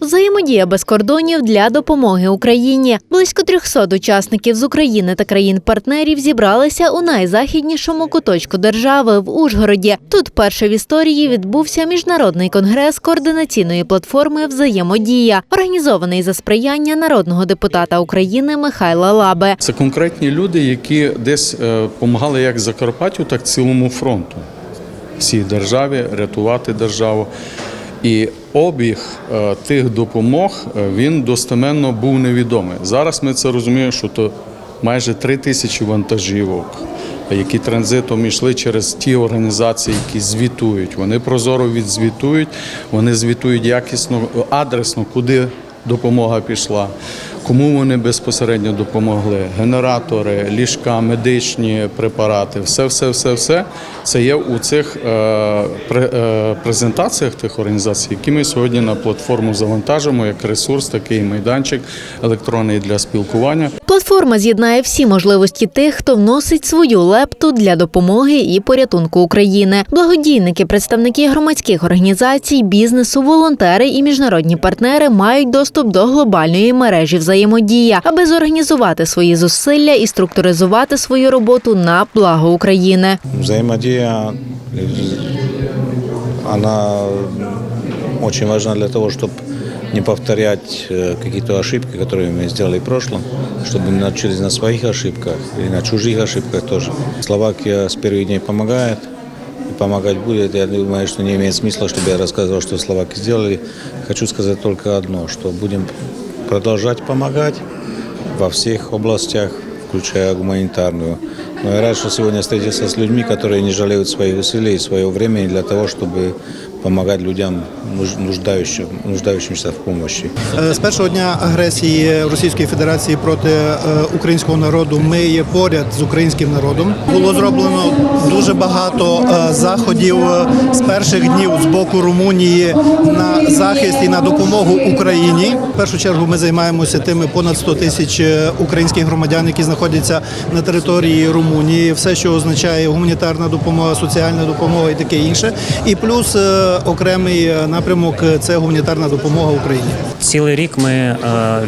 Взаємодія без кордонів для допомоги Україні. Близько 300 учасників з України та країн-партнерів зібралися у найзахіднішому куточку держави в Ужгороді. Тут перше в історії відбувся міжнародний конгрес координаційної платформи Взаємодія, організований за сприяння народного депутата України Михайла Лаби. Це конкретні люди, які десь допомагали як Закарпаттю, так і цілому фронту всій державі рятувати державу. І обіг е, тих допомог е, він достеменно був невідомий. Зараз ми це розуміємо, що то майже три тисячі вантажівок, які транзитом йшли через ті організації, які звітують. Вони прозоро відзвітують, вони звітують якісно, адресно, куди допомога пішла. Кому вони безпосередньо допомогли? Генератори, ліжка, медичні препарати, все, все, все, все це є у цих е, е, презентаціях тих організацій, які ми сьогодні на платформу завантажимо як ресурс, такий майданчик електронний для спілкування. Платформа з'єднає всі можливості тих, хто вносить свою лепту для допомоги і порятунку України. Благодійники, представники громадських організацій, бізнесу, волонтери і міжнародні партнери мають доступ до глобальної мережі взаємодія, аби зорганізувати свої зусилля і структуризувати свою роботу на благо України. Взаимодействие, она очень важна для того, чтобы не повторять э, какие-то ошибки, которые мы сделали в прошлом, чтобы мы научились на своих ошибках и на чужих ошибках тоже. Словакия с первых дней помогает и помогать будет. Я думаю, что не имеет смысла, чтобы я рассказывал, что словаки сделали. Хочу сказать только одно, что будем продолжать помогать во всех областях, включая гуманитарную. Но я рад, что сегодня встретился с людьми, которые не жалеют своих усилий и своего времени для того, чтобы помогать людям, нуж- нуждающим, нуждающимся в помощи. Е, З першого дня агресії Російської Федерації проти е, українського народу ми є поряд з українським народом. Було зроблено дуже багато е, заходів е, з перших днів з боку Румунії на захист і на допомогу Україні. В першу чергу ми займаємося тими понад 100 тисяч е, українських громадян, які знаходяться на території Румунії. Все, що означає гуманітарна допомога, соціальна допомога і таке інше. І плюс окремий напрямок це гуманітарна допомога Україні. Цілий рік ми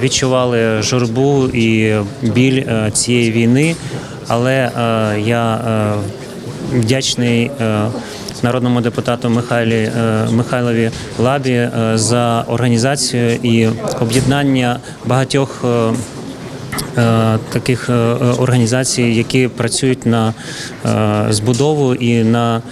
відчували журбу і біль цієї війни, але е, я е, вдячний е, народному депутату Михайлі, е, Михайлові Лабі е, за організацію і об'єднання багатьох. Е, Таких е, е, організацій, які працюють на збудову і на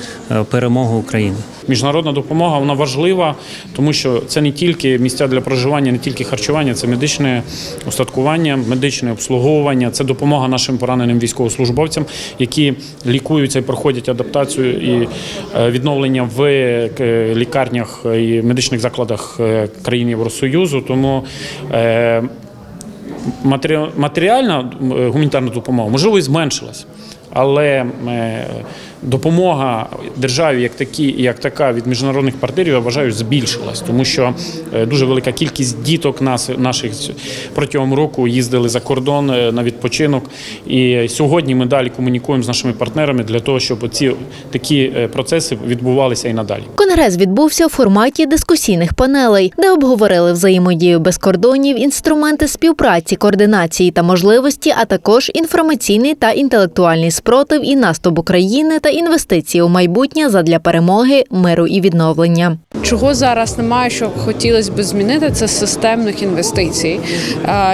перемогу України. Міжнародна допомога вона важлива, тому що це не тільки місця для проживання, не тільки харчування, це медичне устаткування, медичне обслуговування, це допомога нашим пораненим військовослужбовцям, які лікуються і проходять адаптацію і відновлення в лікарнях і медичних закладах країн Євросоюзу. Тому матеріальна е, гуманітарна допомога можливо і зменшилась. Але е, допомога державі як такі, як така від міжнародних партнерів, я вважаю, збільшилась, тому що е, дуже велика кількість діток нас наших протягом року їздили за кордон е, на відпочинок. І сьогодні ми далі комунікуємо з нашими партнерами для того, щоб ці такі процеси відбувалися і надалі. Конгрес відбувся у форматі дискусійних панелей, де обговорили взаємодію без кордонів, інструменти співпраці, координації та можливості, а також інформаційний та інтелектуальний спротив і наступ України та інвестиції у майбутнє задля перемоги, миру і відновлення. Чого зараз немає, що хотілося б змінити, це системних інвестицій,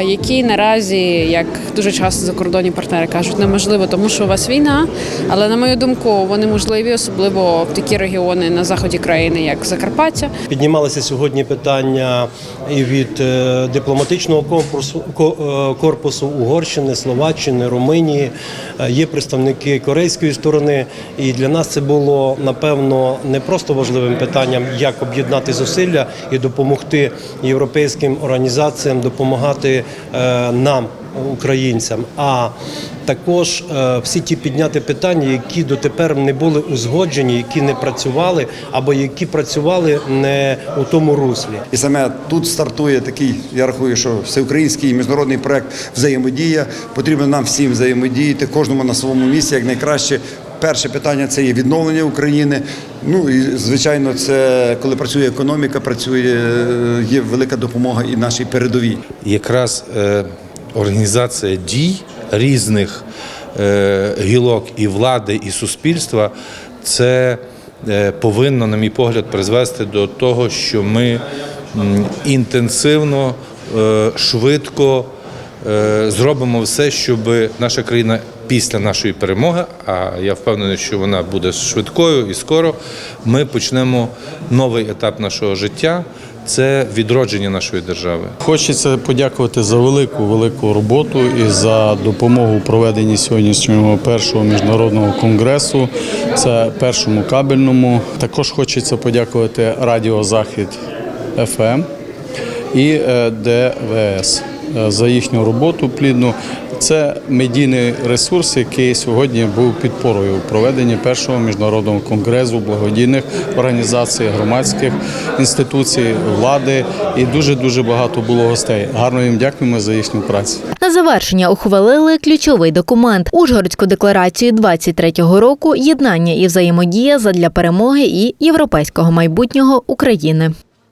які наразі, як дуже часто закордонні партнери кажуть, неможливо, тому що у вас війна. Але на мою думку, вони можливі, особливо в такі регіони на заході країни, як Закарпаття. Піднімалися сьогодні питання і від е, дипломатичного корпусу, е, корпусу Угорщини, Словаччини, Румунії. Е, Є представники корейської сторони. І для нас це було напевно не просто важливим питанням, як об'єднати зусилля і допомогти європейським організаціям допомагати е, нам, українцям. А також е, всі ті підняти питання, які дотепер не були узгоджені, які не працювали, або які працювали не у тому руслі. І саме тут стартує такий, я рахую, що всеукраїнський міжнародний проект взаємодія. Потрібно нам всім взаємодіяти, кожному на своєму місці, як найкраще перше питання це є відновлення України. Ну і звичайно, це коли працює економіка, працює е, є велика допомога і нашій передовій. якраз е, організація дій різних е, гілок і влади, і суспільства, це е, повинно, на мій погляд, призвести до того, що ми інтенсивно, е, швидко зробимо все, щоб наша країна після нашої перемоги, а я впевнений, що вона буде швидкою і скоро, ми почнемо новий етап нашого життя. Це відродження нашої держави. Хочеться подякувати за велику велику роботу і за допомогу у проведенні сьогоднішнього першого міжнародного конгресу. Це першому кабельному. Також хочеться подякувати Радіо Захід ФМ і е, ДВС за їхню роботу плідну. Це медійний ресурс, який сьогодні був підпорою у проведенні першого міжнародного конгресу благодійних організацій, громадських інституцій, влади. І дуже дуже багато було гостей. Гарно їм дякуємо за їхню працю. На завершення ухвалили ключовий документ Ужгородську декларацію 23-го року єднання і взаємодія задля перемоги і європейського майбутнього України.